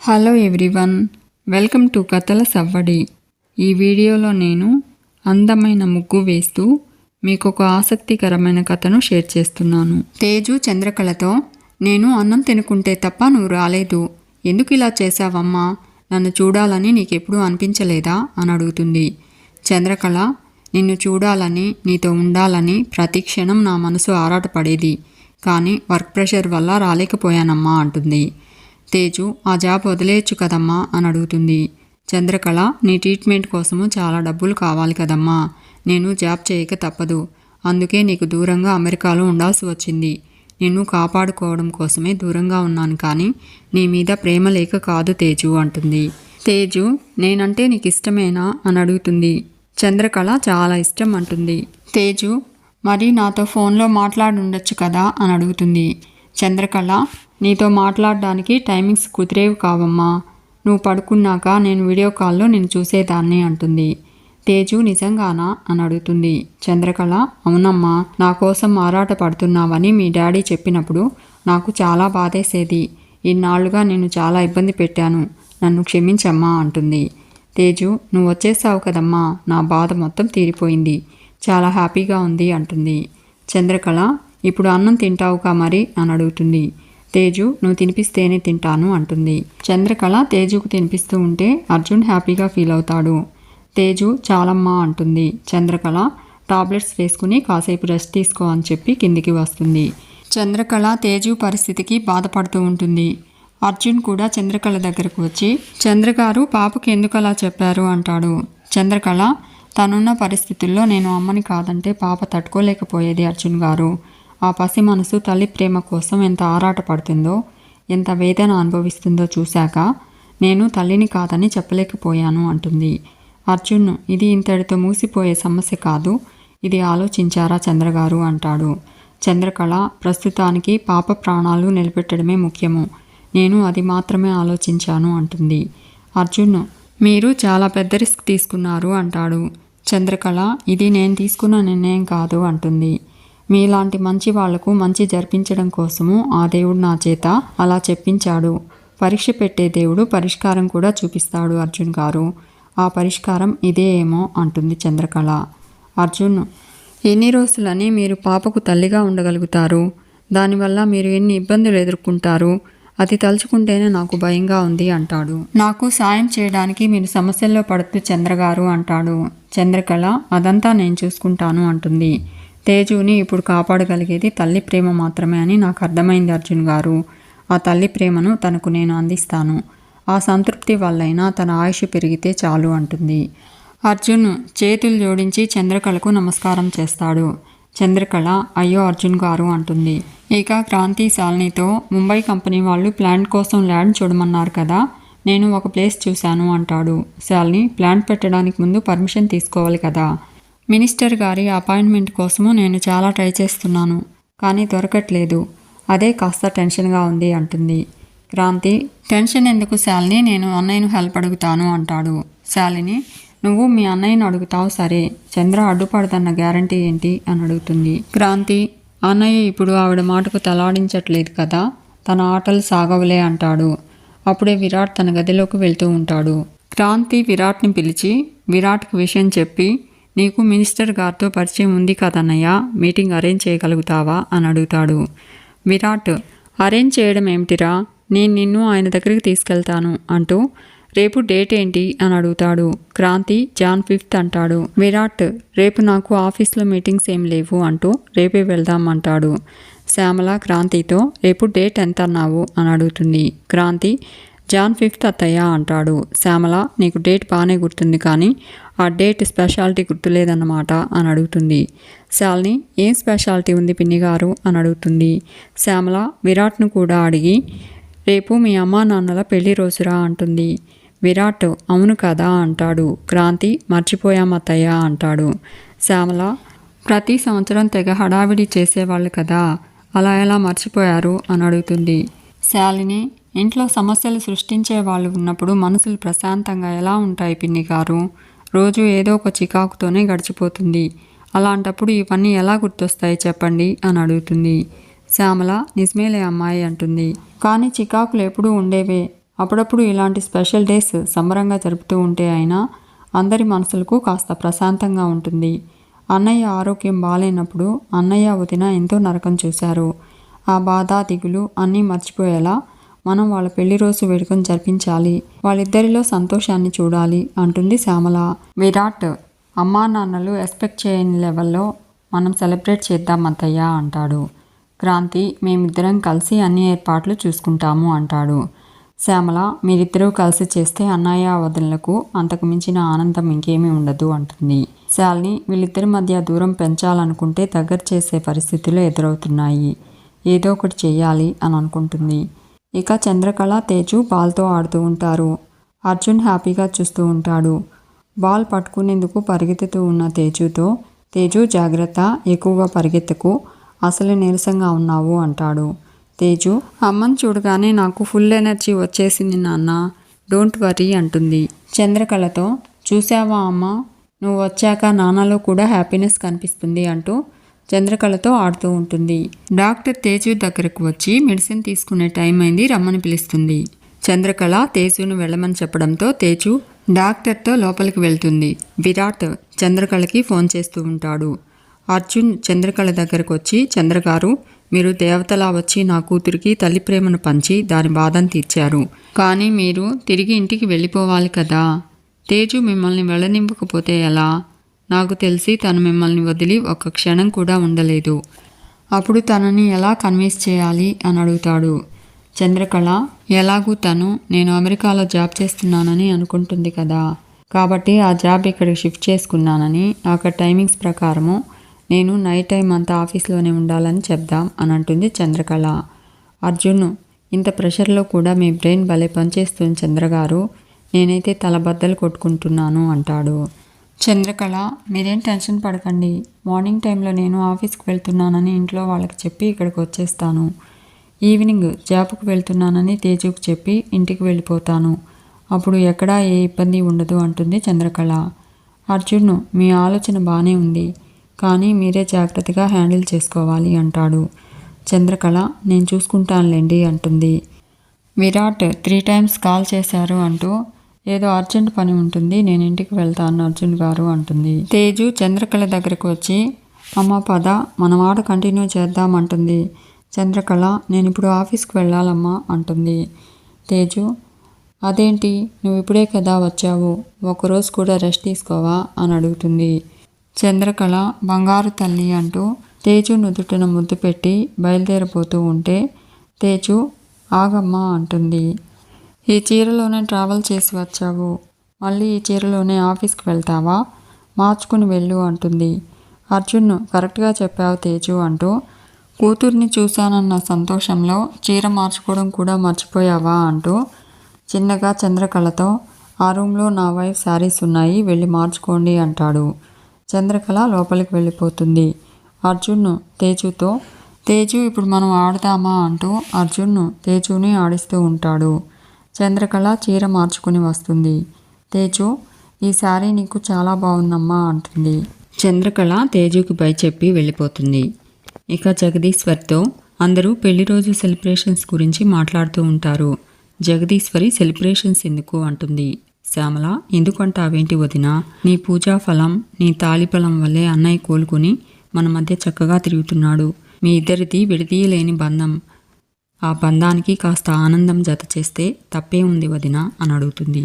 Hello everyone welcome to కథల సవ్వడి ఈ వీడియోలో నేను అందమైన ముగ్గు వేస్తూ మీకు ఒక ఆసక్తికరమైన కథను షేర్ చేస్తున్నాను. తేజు చంద్రకళతో నేను అన్నం తినుకుంటే తప్ప నువ్వు రాలేదు. ఎందుకు ఇలా చేశావమ్మా? నన్ను చూడాలని నీకెప్పుడూ అనిపించలేదా? అని అడుగుతుంది. చంద్రకళ నిన్ను చూడాలని నీతో ఉండాలని ప్రతి క్షణం నా మనసు ఆరాటపడేది. కానీ వర్క్ ప్రెషర్ వల్ల రాలేకపోయానమ్మా అంటుంది. తేజు ఆ జాబ్ వదిలేయచ్చు కదమ్మా అని అడుగుతుంది. చంద్రకళ నీ ట్రీట్మెంట్ కోసము చాలా డబ్బులు కావాలి కదమ్మా. నేను జాబ్ చేయక తప్పదు. అందుకే నీకు దూరంగా అమెరికాలో ఉండాల్సి వచ్చింది. నిన్ను కాపాడుకోవడం కోసమే దూరంగా ఉన్నాను కానీ నీ మీద ప్రేమ లేక కాదు తేజు అంటుంది. తేజు నేనంటే నీకు ఇష్టమేనా అని అడుగుతుంది. చంద్రకళ చాలా ఇష్టం అంటుంది. తేజు మరి నాతో ఫోన్లో మాట్లాడుండొచ్చు కదా అని అడుగుతుంది. చంద్రకళ నీతో మాట్లాడడానికి టైమింగ్స్ కుదిరేవి కావమ్మా. నువ్వు పడుకున్నాక నేను వీడియో కాల్లో నేను చూసేదాన్ని అంటుంది. తేజు నిజంగానా? అని అడుగుతుంది. చంద్రకళ అవునమ్మా నా కోసం ఆరాట పడుతున్నావని మీ డాడీ చెప్పినప్పుడు నాకు చాలా బాధేసేది. ఇన్నాళ్ళుగా నేను చాలా ఇబ్బంది పెట్టాను. నన్ను క్షమించమ్మా అంటుంది. తేజు నువ్వు వచ్చేసావు కదమ్మా. నా బాధ మొత్తం తీరిపోయింది. చాలా హ్యాపీగా ఉంది అంటుంది. చంద్రకళ ఇప్పుడు అన్నం తింటావుగా మరి? అని అడుగుతుంది. తేజు నువ్వు తినిపిస్తేనే తింటాను అంటుంది. చంద్రకళ తేజుకు తినిపిస్తూ ఉంటే అర్జున్ హ్యాపీగా ఫీల్ అవుతాడు. తేజు చాలమ్మా అంటుంది. చంద్రకళ టాబ్లెట్స్ వేసుకుని కాసేపు రెస్ట్ తీసుకో అని చెప్పి కిందికి వస్తుంది. చంద్రకళ తేజు పరిస్థితికి బాధపడుతూ ఉంటుంది. అర్జున్ కూడా చంద్రకళ దగ్గరకు వచ్చి చంద్రగారు పాపకి ఎందుకు అలా చెప్పారు అంటాడు. చంద్రకళ తనున్న పరిస్థితుల్లో నేను అమ్మని కాదంటే పాప తట్టుకోలేకపోయేది అర్జున్ గారు. ఆ పసి మనసు తల్లి ప్రేమ కోసం ఎంత ఆరాటపడుతుందో ఎంత వేదన అనుభవిస్తుందో చూశాక నేను తల్లిని కాదని చెప్పలేకపోయాను అంటుంది. అర్జున్ ఇది ఇంతటితో మూసిపోయే సమస్య కాదు ఇది ఆలోచించారా చంద్రగారు అంటాడు. చంద్రకళ ప్రస్తుతానికి పాప ప్రాణాలు నిలబెట్టడమే ముఖ్యము. నేను అది మాత్రమే ఆలోచించాను అంటుంది. అర్జున్ మీరు చాలా పెద్ద రిస్క్ తీసుకున్నారు అంటాడు. చంద్రకళ ఇది నేను తీసుకున్న నిర్ణయం కాదు అంటుంది. మీలాంటి మంచి వాళ్ళకు మంచి జరిపించడం కోసము ఆ దేవుడు నా చేత అలా చెప్పించాడు. పరీక్ష పెట్టే దేవుడు పరిష్కారం కూడా చూపిస్తాడు అర్జున్ గారు. ఆ పరిష్కారం ఇదే ఏమో అంటుంది చంద్రకళ. అర్జున్ ఎన్ని రోజులని మీరు పాపకు తల్లిగా ఉండగలుగుతారు? దానివల్ల మీరు ఎన్ని ఇబ్బందులు ఎదుర్కొంటారు? అది తలుచుకుంటేనే నాకు భయంగా ఉంది అంటాడు. నాకు సాయం చేయడానికి మీరు సమస్యల్లో పడుతూ చంద్రగారు అంటాడు. చంద్రకళ అదంతా నేను చూసుకుంటాను అంటుంది. తేజుని ఇప్పుడు కాపాడగలిగేది తల్లి ప్రేమ మాత్రమే అని నాకు అర్థమైంది అర్జున్ గారు. ఆ తల్లి ప్రేమను తనకు నేను అందిస్తాను. ఆ సంతృప్తి వల్లైనా తన ఆయుష్ పెరిగితే చాలు అంటుంది. అర్జున్ చేతులు జోడించి చంద్రకళకు నమస్కారం చేస్తాడు. చంద్రకళ అయ్యో అర్జున్ గారు అంటుంది. ఇక క్రాంతి శాలినితో ముంబై కంపెనీ వాళ్ళు ప్లాంట్ కోసం ల్యాండ్ చూడమన్నారు కదా నేను ఒక ప్లేస్ చూశాను అంటాడు. శాలిని ప్లాంట్ పెట్టడానికి ముందు పర్మిషన్ తీసుకోవాలి కదా మినిస్టర్ గారి అపాయింట్మెంట్ కోసము నేను చాలా ట్రై చేస్తున్నాను కానీ దొరకట్లేదు. అదే కాస్త టెన్షన్గా ఉంది అంటుంది. క్రాంతి టెన్షన్ ఎందుకు శాలిని? నేను అన్నయ్యను హెల్ప్ అడుగుతాను అంటాడు. శాలిని నువ్వు మీ అన్నయ్యను అడుగుతావు సరే చంద్ర అడ్డుపడదన్న గ్యారంటీ ఏంటి? అని అడుగుతుంది. క్రాంతి అన్నయ్య ఇప్పుడు ఆవిడ మాటకు తలాడించట్లేదు కదా తన ఆటలు సాగవులే అంటాడు. అప్పుడే విరాట్ తన గదిలోకి వెళ్తూ ఉంటాడు. క్రాంతి విరాట్ని పిలిచి విరాట్కి విషయం చెప్పి నీకు మినిస్టర్ గారితో పరిచయం ఉంది కదన్నయ్య మీటింగ్ అరేంజ్ చేయగలుగుతావా? అని అడుగుతాడు. విరాట్ అరేంజ్ చేయడం ఏమిటిరా? నేను నిన్ను ఆయన దగ్గరికి తీసుకెళ్తాను అంటూ రేపు డేట్ ఏంటి అని అడుగుతాడు. క్రాంతి జాన్ ఫిఫ్త్ అంటాడు. విరాట్ రేపు నాకు ఆఫీస్లో మీటింగ్స్ ఏం లేవు అంటూ రేపే వెళ్దాం అంటాడు. శ్యామల క్రాంతితో రేపు డేట్ ఎంత అన్నావు అని అడుగుతుంది. క్రాంతి జాన్ ఫిఫ్త్ అత్తయ్య అంటాడు. శ్యామల నీకు డేట్ బాగానే గుర్తుంది కానీ ఆ డేట్ స్పెషాలిటీ గుర్తులేదన్నమాట అని అడుగుతుంది. శాలిని ఏం స్పెషాలిటీ ఉంది పిన్ని గారు అని అడుగుతుంది. శ్యామల విరాట్ను కూడా అడిగి రేపు మీ అమ్మా నాన్నల పెళ్ళి రోజురా అంటుంది. విరాట్ అవును కదా అంటాడు. క్రాంతి మర్చిపోయామత్తయ్య అంటాడు. శ్యామల ప్రతి సంవత్సరం తెగ హడావిడి చేసేవాళ్ళు కదా అలా ఎలా మర్చిపోయారు అని అడుగుతుంది. శాలిని ఇంట్లో సమస్యలు సృష్టించే వాళ్ళు ఉన్నప్పుడు మనసులు ప్రశాంతంగా ఎలా ఉంటాయి పిన్ని గారు? రోజు ఏదో ఒక చికాకుతోనే గడిచిపోతుంది. అలాంటప్పుడు ఇవన్నీ ఎలా గుర్తొస్తాయి చెప్పండి అని అడుగుతుంది. శ్యామల నిజమేలే అమ్మాయి అంటుంది. కానీ చికాకులు ఎప్పుడూ ఉండేవే. అప్పుడప్పుడు ఇలాంటి స్పెషల్ డేస్ సంబరంగా జరుపుతూ ఉంటే అయినా అందరి మనసులకు కాస్త ప్రశాంతంగా ఉంటుంది. అన్నయ్య ఆరోగ్యం బాగాలేనప్పుడు అన్నయ్య వదిన ఎంతో నరకం చూశారు. ఆ బాధ దిగులు అన్నీ మర్చిపోయేలా మనం వాళ్ళ పెళ్ళి రోజు వేడుకను జరిపించాలి. వాళ్ళిద్దరిలో సంతోషాన్ని చూడాలి అంటుంది శ్యామల. విరాట్ అమ్మా నాన్నలు ఎక్స్పెక్ట్ చేయని లెవెల్లో మనం సెలబ్రేట్ చేద్దాం అత్తయ్య అంటాడు. క్రాంతి మేమిద్దరం కలిసి అన్ని ఏర్పాట్లు చూసుకుంటాము అంటాడు. శ్యామల మీరిద్దరూ కలిసి చేస్తే అన్నయ్య వదనలకు అంతకు మించిన ఆనందం ఇంకేమీ ఉండదు అంటుంది. శాలిని వీళ్ళిద్దరి మధ్య దూరం పెంచాలనుకుంటే దగ్గర చేసే పరిస్థితులు ఎదురవుతున్నాయి. ఏదో ఒకటి చేయాలి అని అనుకుంటుంది. ఇక చంద్రకళ తేజు బాల్తో ఆడుతూ ఉంటారు. అర్జున్ హ్యాపీగా చూస్తూ ఉంటాడు. బాల్ పట్టుకునేందుకు పరిగెత్తుతూ ఉన్న తేజుతో తేజు జాగ్రత్త ఎక్కువగా పరిగెత్తకు అసలు నీరసంగా ఉన్నావు అంటాడు. తేజు అమ్మని చూడగానే నాకు ఫుల్ ఎనర్జీ వచ్చేసింది నాన్న డోంట్ వరీ అంటుంది. చంద్రకళతో చూసావా అమ్మ నువ్వు వచ్చాక నాన్నలో కూడా హ్యాపీనెస్ కనిపిస్తుంది అంటూ చంద్రకళతో ఆడుతూ ఉంటుంది. డాక్టర్ తేజు దగ్గరకు వచ్చి మెడిసిన్ తీసుకునే టైం అయింది రమ్మని పిలుస్తుంది. చంద్రకళ తేజును వెళ్ళమని చెప్పడంతో తేజు డాక్టర్తో లోపలికి వెళ్తుంది. విరాట్ చంద్రకళకి ఫోన్ చేస్తూ ఉంటాడు. అర్జున్ చంద్రకళ దగ్గరకు వచ్చి చంద్రగారు మీరు దేవతలా వచ్చి నా కూతురికి తల్లి ప్రేమను పంచి దాని బాధను తీర్చారు. కానీ మీరు తిరిగి ఇంటికి వెళ్ళిపోవాలి కదా. తేజు మిమ్మల్ని వెళ్ళనింపకపోతే ఎలా? నాకు తెలిసి తను మిమ్మల్ని వదిలి ఒక్క క్షణం కూడా ఉండలేదు. అప్పుడు తనని ఎలా కన్విన్స్ చేయాలి అని అడుగుతాడు. చంద్రకళ ఎలాగూ తను నేను అమెరికాలో జాబ్ చేస్తున్నానని అనుకుంటుంది కదా. కాబట్టి ఆ జాబ్ ఇక్కడికి షిఫ్ట్ చేసుకున్నానని అక్కడ టైమింగ్స్ ప్రకారము నేను నైట్ టైం అంతా ఆఫీస్లోనే ఉండాలని చెప్దాం అని అంటుంది చంద్రకళ. అర్జున్ ఇంత ప్రెషర్లో కూడా మీ బ్రెయిన్ భలే పనిచేస్తుంది చంద్రగారు. నేనైతే తలబద్దలు కొట్టుకుంటున్నాను అంటాడు. చంద్రకళ మీరేం టెన్షన్ పడకండి. మార్నింగ్ టైంలో నేను ఆఫీస్కి వెళ్తున్నానని ఇంట్లో వాళ్ళకి చెప్పి ఇక్కడికి వచ్చేస్తాను. ఈవినింగ్ జాబ్కి వెళ్తున్నానని తేజుకు చెప్పి ఇంటికి వెళ్ళిపోతాను. అప్పుడు ఎక్కడా ఏ ఇబ్బంది ఉండదు అంటుంది చంద్రకళ. అర్జున్ మీ ఆలోచన బాగానే ఉంది. కానీ మీరే జాగ్రత్తగా హ్యాండిల్ చేసుకోవాలి అంటాడు. చంద్రకళ నేను చూసుకుంటానులేండి అంటుంది. విరాట్ త్రీ టైమ్స్ కాల్ చేశారు అంటూ ఏదో అర్జెంట్ పని ఉంటుంది నేను ఇంటికి వెళ్తాను అర్జున్ గారు అంటుంది. తేజు చంద్రకళ దగ్గరకు వచ్చి అమ్మ పద మన ఆట కంటిన్యూ చేద్దామంటుంది చంద్రకళ నేను ఇప్పుడు ఆఫీస్కి వెళ్ళాలమ్మా అంటుంది. తేజు అదేంటి నువ్వు ఇప్పుడే కదా వచ్చావు ఒకరోజు కూడా రెస్ట్ తీసుకోవా అని అడుగుతుంది. చంద్రకళ బంగారు తల్లి అంటూ తేజు నుదుటిన ముద్దు పెట్టి బయలుదేరిపోతూ ఉంటే తేజు ఆగమ్మా అంటుంది. ఈ చీరలోనే ట్రావెల్ చేసి వచ్చావు. మళ్ళీ ఈ చీరలోనే ఆఫీస్కి వెళ్తావా? మార్చుకుని వెళ్ళు అంటుంది. అర్జున్ కరెక్ట్గా చెప్పావు తేజు అంటూ. కూతుర్ని చూశానన్న సంతోషంలో చీర మార్చుకోవడం కూడా మర్చిపోయావా అంటూ చిన్నగా చంద్రకళతో ఆ రూమ్లో నా వైఫ్ శారీస్ ఉన్నాయి వెళ్ళి మార్చుకోండి అంటాడు. చంద్రకళ లోపలికి వెళ్ళిపోతుంది. అర్జున్ తేజుతో తేజు ఇప్పుడు మనం ఆడదామా అంటూ అర్జున్ తేజుని ఆడిస్తూ ఉంటాడు. చంద్రకళ చీర మార్చుకుని వస్తుంది. తేజు ఈ శారీ నీకు చాలా బాగుందమ్మా అంటుంది. చంద్రకళ తేజుకి బై చెప్పి వెళ్ళిపోతుంది. ఇక జగదీశ్వర్తో అందరూ పెళ్ళి రోజు సెలబ్రేషన్స్ గురించి మాట్లాడుతూ ఉంటారు. జగదీశ్వరి సెలబ్రేషన్స్ ఎందుకు? అంటుంది. శ్యామల ఎందుకంటావేంటి వదిన? నీ పూజా ఫలం నీ తాళిఫలం వల్లే అన్నయ్య కోలుకుని మన మధ్య చక్కగా తిరుగుతున్నాడు. మీ ఇద్దరిది విడదీయలేని బంధం. ఆ బంధానికి కాస్త ఆనందం జత చేస్తే తప్పే ఉంది వదిన అని అడుగుతుంది.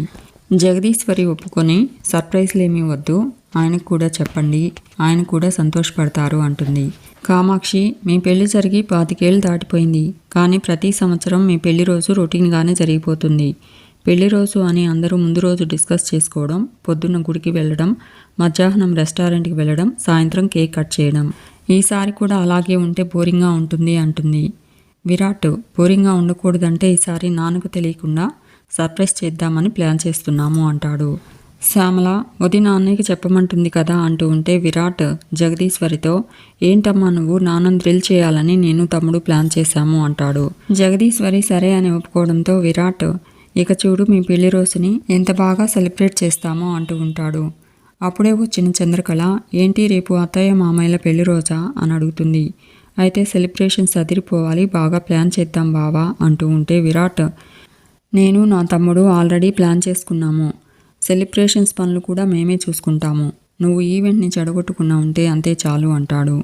జగదీశ్వరి ఒప్పుకొని సర్ప్రైజ్లేమీ వద్దు ఆయనకు కూడా చెప్పండి ఆయన కూడా సంతోషపడతారు అంటుంది. కామాక్షి మీ పెళ్ళి జరిగి పాతికేళ్ళు దాటిపోయింది కానీ ప్రతి సంవత్సరం మీ పెళ్ళి రోజు రొటీన్గానే జరిగిపోతుంది. పెళ్ళి రోజు అని అందరూ ముందు రోజు డిస్కస్ చేసుకోవడం పొద్దున్న గుడికి వెళ్ళడం మధ్యాహ్నం రెస్టారెంట్కి వెళ్ళడం సాయంత్రం కేక్ కట్ చేయడం. ఈసారి కూడా అలాగే ఉంటే బోరింగ్గా ఉంటుంది అంటుంది. విరాట్ బోరింగ్గా ఉండకూడదంటే ఈసారి నాన్నకు తెలియకుండా సర్ప్రైజ్ చేద్దామని ప్లాన్ చేస్తున్నాము అంటాడు. శ్యామల వదిన అన్నయ్యకి చెప్పమంటుంది కదా అంటూ ఉంటే విరాట్ జగదీశ్వరితో ఏంటమ్మా నువ్వు? నాన్నను థ్రిల్ చేయాలని నేను తమ్ముడు ప్లాన్ చేశాము అంటాడు. జగదీశ్వరి సరే అని ఒప్పుకోవడంతో విరాట్ ఇక చూడు మీ పెళ్ళి రోజుని ఎంత బాగా సెలబ్రేట్ చేస్తామో అంటూ ఉంటాడు. అప్పుడే వచ్చిన చంద్రకళ ఏంటి రేపు అత్తయ్య మామయ్యల పెళ్ళి రోజా? అని అడుగుతుంది. అయితే సెలబ్రేషన్స్ అదిరిపోవాలి బాగా ప్లాన్ చేద్దాం బావా అంటూ ఉంటే విరాట్ నేను నా తమ్ముడు ఆల్రెడీ ప్లాన్ చేసుకున్నాము. సెలబ్రేషన్స్ పనులు కూడా మేమే చూసుకుంటాము. నువ్వు ఈవెంట్ని చెడగొట్టుకున్నా ఉంటే అంతే చాలు అంటాడు.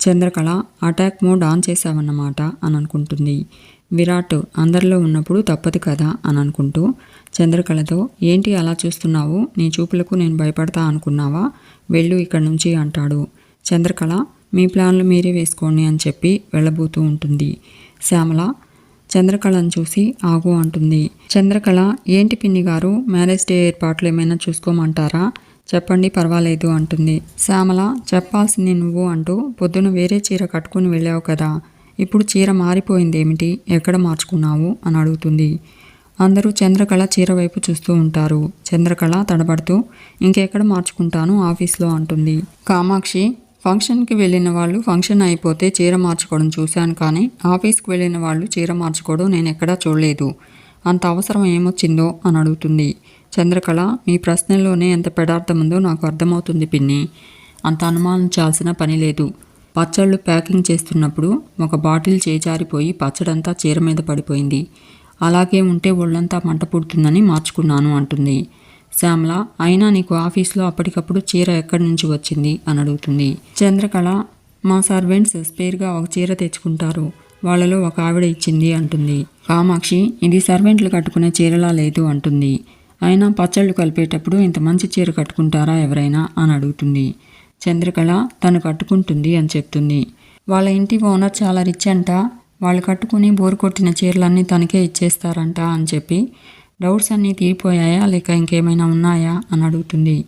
చంద్రకళ అటాక్ మోడ్ ఆన్ చేశావన్నమాట అని అనుకుంటుంది విరాట్ అందరిలో ఉన్నప్పుడు తప్పదు కదా అని అనుకుంటూ చంద్రకళతో ఏంటి అలా చూస్తున్నావు? నీ చూపులకు నేను భయపడతా అనుకున్నావా? వెళ్ళు ఇక్కడి నుంచి అంటాడు. చంద్రకళ మీ ప్లాన్లు మీరే వేసుకోండి అని చెప్పి వెళ్ళబోతూ ఉంటుంది. శ్యామల చంద్రకళను చూసి ఆగు అంటుంది. చంద్రకళ ఏంటి పిన్ని గారు మ్యారేజ్ డే ఏర్పాట్లు ఏమైనా చూసుకోమంటారా? చెప్పండి పర్వాలేదు అంటుంది. శ్యామల చెప్పాల్సింది నువ్వు అంటూ పొద్దున వేరే చీర కట్టుకుని వెళ్ళావు కదా. ఇప్పుడు చీర మారిపోయింది ఏమిటి? ఎక్కడ మార్చుకున్నావు? అని అడుగుతుంది. అందరూ చంద్రకళ చీర వైపు చూస్తూ ఉంటారు. చంద్రకళ తడబడుతూ ఇంకెక్కడ మార్చుకుంటాను ఆఫీస్లో? అంటుంది. కామాక్షి ఫంక్షన్కి వెళ్ళిన వాళ్ళు ఫంక్షన్ అయిపోతే చీర మార్చుకోవడం చూశాను కానీ ఆఫీస్కి వెళ్ళిన వాళ్ళు చీర మార్చుకోవడం నేను ఎక్కడా చూడలేదు. అంత అవసరం ఏమొచ్చిందో అని అడుగుతుంది. చంద్రకళ మీ ప్రశ్నలోనే ఎంత పెడార్థం ఉందో నాకు అర్థమవుతుంది పిన్ని. అంత అనుమానించాల్సిన పని లేదు. పచ్చళ్ళు ప్యాకింగ్ చేస్తున్నప్పుడు ఒక బాటిల్ చేజారిపోయి పచ్చడంతా చీర మీద పడిపోయింది. అలాగే ఉంటే ఒళ్ళంతా మంట పుడుతుందని మార్చుకున్నాను అంటుంది. శ్యామల అయినా నీకు ఆఫీస్లో అప్పటికప్పుడు చీర ఎక్కడి నుంచి వచ్చింది? అని అడుగుతుంది. చంద్రకళ మా సర్వెంట్స్ స్పేర్గా ఒక చీర తెచ్చుకుంటారు. వాళ్ళలో ఒక ఆవిడ ఇచ్చింది అంటుంది. కామాక్షి ఇది సర్వెంట్లు కట్టుకునే చీరలా లేదు అంటుంది. అయినా పచ్చళ్ళు కలిపేటప్పుడు ఇంత మంచి చీర కట్టుకుంటారా ఎవరైనా? అని అడుగుతుంది. చంద్రకళ తను కట్టుకుంటుంది అని చెప్తుంది. వాళ్ళ ఇంటి ఓనర్ చాలా రిచ్ అంట. వాళ్ళు కట్టుకుని బోరు కొట్టిన చీరలన్నీ తనకే ఇచ్చేస్తారంట అని చెప్పి డౌట్స్ అన్నీ తీరిపోయాయా లేక ఇంకేమైనా ఉన్నాయా అని అడుగుతుంది.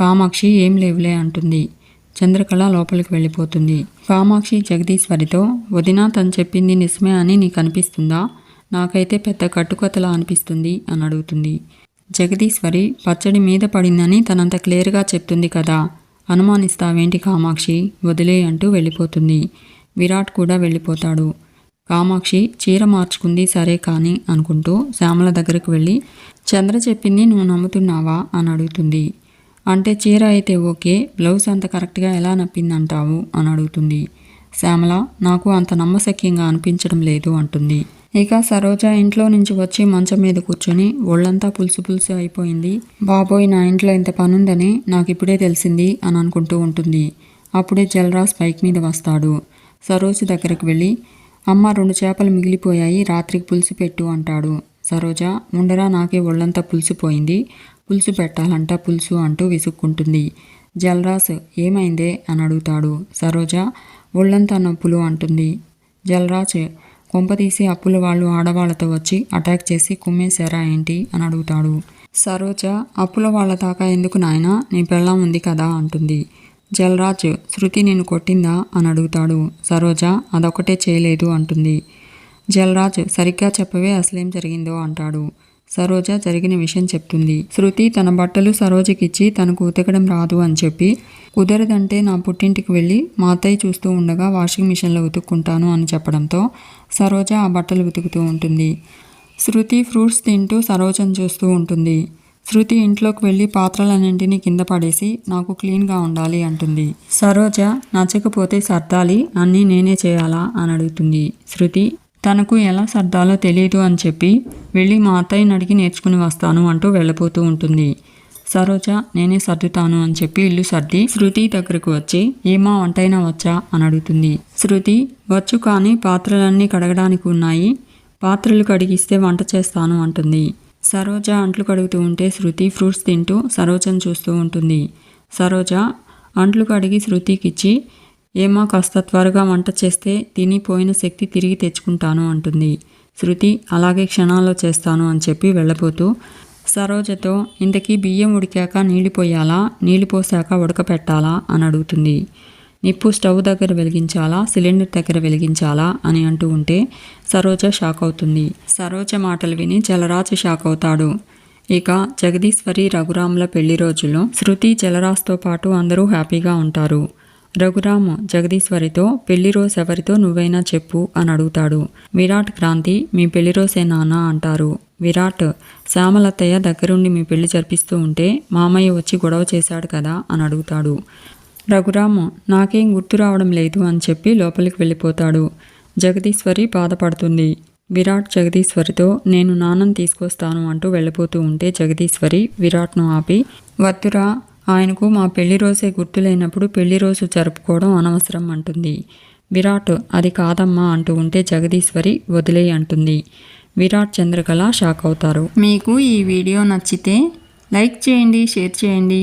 కామాక్షి ఏం లేవులే అంటుంది. చంద్రకళ లోపలికి వెళ్ళిపోతుంది. కామాక్షి జగదీశ్వరితో వదిన తను చెప్పింది నిజమే అని నీకు అనిపిస్తుందా? నాకైతే పెద్ద కట్టుకథలా అనిపిస్తుంది అని అడుగుతుంది. జగదీశ్వరి పచ్చడి మీద పడిందని తనంత క్లియర్గా చెప్తుంది కదా. అనుమానిస్తావేంటి కామాక్షి? వదిలే అంటూ వెళ్ళిపోతుంది. విరాట్ కూడా వెళ్ళిపోతాడు. కామాక్షి చీర మార్చుకుంది సరే కానీ అనుకుంటూ శ్యామల దగ్గరకు వెళ్ళి చంద్ర చెప్పింది నువ్వు నమ్ముతున్నావా అని అడుగుతుంది. అంటే చీర అయితే ఓకే బ్లౌజ్ అంత కరెక్ట్గా ఎలా నప్పిందంటావు అని అడుగుతుంది. శ్యామల నాకు అంత నమ్మశక్యంగా అనిపించడం లేదు అంటుంది. ఇక సరోజ ఇంట్లో నుంచి వచ్చి మంచం మీద కూర్చొని ఒళ్ళంతా పులుసు పులుసు అయిపోయింది. బాబోయ్ నా ఇంట్లో ఇంత పనుందని నాకు ఇప్పుడే తెలిసింది అని అనుకుంటూ ఉంటుంది. అప్పుడే జలరాజ్ బైక్ మీద వస్తాడు. సరోజ దగ్గరకు వెళ్ళి అమ్మ రెండు చేపలు మిగిలిపోయాయి రాత్రికి పులుసు పెట్టు అంటాడు. సరోజ ఉండరా నాకే ఒళ్ళంతా పులుసుపోయింది పులుసు పెట్టాలంట పులుసు అంటూ విసుక్కుంటుంది. జలరాజ్ ఏమైందే? అని అడుగుతాడు. సరోజ ఒళ్ళంతా నొప్పులు అంటుంది. జలరాజ్ కొంపతీసి అప్పుల వాళ్ళు ఆడవాళ్ళతో వచ్చి అటాక్ చేసి కుమ్మేశారా ఏంటి? అని అడుగుతాడు. సరోజ అప్పుల వాళ్ళ దాకా ఎందుకు నాయనా? నీ పెళ్ళం ఉంది కదా అంటుంది. జలరాజ్ శృతి నేను కొట్టిందా? అని అడుగుతాడు. సరోజ అదొకటే చేయలేదు అంటుంది. జలరాజ్ సరిగ్గా చెప్పవే అసలేం జరిగిందో అంటాడు. సరోజ జరిగిన విషయం చెప్తుంది. శృతి తన బట్టలు సరోజకిచ్చి తనకు ఉతకడం రాదు అని చెప్పి కుదరదంటే నా పుట్టింటికి వెళ్ళి మా అత్తయ్య చూస్తూ ఉండగా వాషింగ్ మిషన్లో ఉతుక్కుంటాను అని చెప్పడంతో సరోజ ఆ బట్టలు ఉతుకుతూ ఉంటుంది. శృతి ఫ్రూట్స్ తింటూ సరోజను చూస్తూ ఉంటుంది. శృతి ఇంట్లోకి వెళ్ళి పాత్రలన్నింటినీ కింద పడేసి నాకు క్లీన్గా ఉండాలి అంటుంది. సరోజ నచ్చకపోతే సర్దాలి అన్నీ నేనే చేయాలా? అని అడుగుతుంది శృతి. తనకు ఎలా సర్దాలో తెలియదు అని చెప్పి వెళ్ళి మా అత్తయ్యని అడిగి నేర్చుకుని వస్తాను అంటూ వెళ్ళిపోతూ ఉంటుంది. సరోజ నేనే సర్దుతాను అని చెప్పి ఇల్లు సర్ది శృతి దగ్గరకు వచ్చి ఏమా వంటైనా వచ్చా? అని అడుగుతుంది. శృతి వచ్చు కానీ పాత్రలన్నీ కడగడానికి ఉన్నాయి. పాత్రలు కడిగిస్తే వంట చేస్తాను అంటుంది. సరోజ అంట్లు కడుగుతూ ఉంటే శృతి ఫ్రూట్స్ తింటూ సరోజను చూస్తూ ఉంటుంది. సరోజ అంట్లు కడిగి శృతికిచ్చి ఏమా కాస్త త్వరగా వంట చేస్తే తిని పోయిన శక్తి తిరిగి తెచ్చుకుంటాను అంటుంది. శృతి అలాగే క్షణాల్లో చేస్తాను అని చెప్పి వెళ్ళబోతూ సరోజతో ఇంతకీ బియ్యం ఉడికాక నీళ్ళు పోయాలా? నీళ్ళు పోసాక ఉడకపెట్టాలా అని అడుగుతుంది. నిప్పు స్టవ్ దగ్గర వెలిగించాలా? సిలిండర్ దగ్గర వెలిగించాలా? అని అంటూ ఉంటే సరోజ షాక్ అవుతుంది. సరోజ మాటలు విని జలరాజు షాక్ అవుతాడు. ఇక జగదీశ్వరి రఘురాముల పెళ్ళి రోజుల్లో శృతి జలరాజ్తో పాటు అందరూ హ్యాపీగా ఉంటారు. రఘురామ్ జగదీశ్వరితో పెళ్ళి రోజు ఎవరితో నువ్వైనా చెప్పు అని అడుగుతాడు. విరాట్ క్రాంతి మీ పెళ్ళి రోజే నాన్న అంటారు. విరాట్ శ్యామలత్తయ్య దగ్గరుండి మీ పెళ్ళి జరిపిస్తూ ఉంటే మామయ్య వచ్చి గొడవ చేశాడు కదా అని అడుగుతాడు. రఘురాము నాకేం గుర్తు రావడం లేదు అని చెప్పి లోపలికి వెళ్ళిపోతాడు. జగదీశ్వరి బాధపడుతుంది. విరాట్ జగదీశ్వరితో నేను నాన్నని తీసుకొస్తాను అంటూ వెళ్ళిపోతూ ఉంటే జగదీశ్వరి విరాట్ను ఆపి వత్తురా ఆయనకు మా పెళ్ళి రోజే గుర్తు లేనప్పుడు పెళ్ళి రోజు జరుపుకోవడం అనవసరం అంటుంది. విరాట్ అది కాదమ్మా అంటూ ఉంటే జగదీశ్వరి వదిలే అంటుంది. విరాట్ చంద్రకళ షాక్ అవుతారు. మీకు ఈ వీడియో నచ్చితే లైక్ చేయండి షేర్ చేయండి.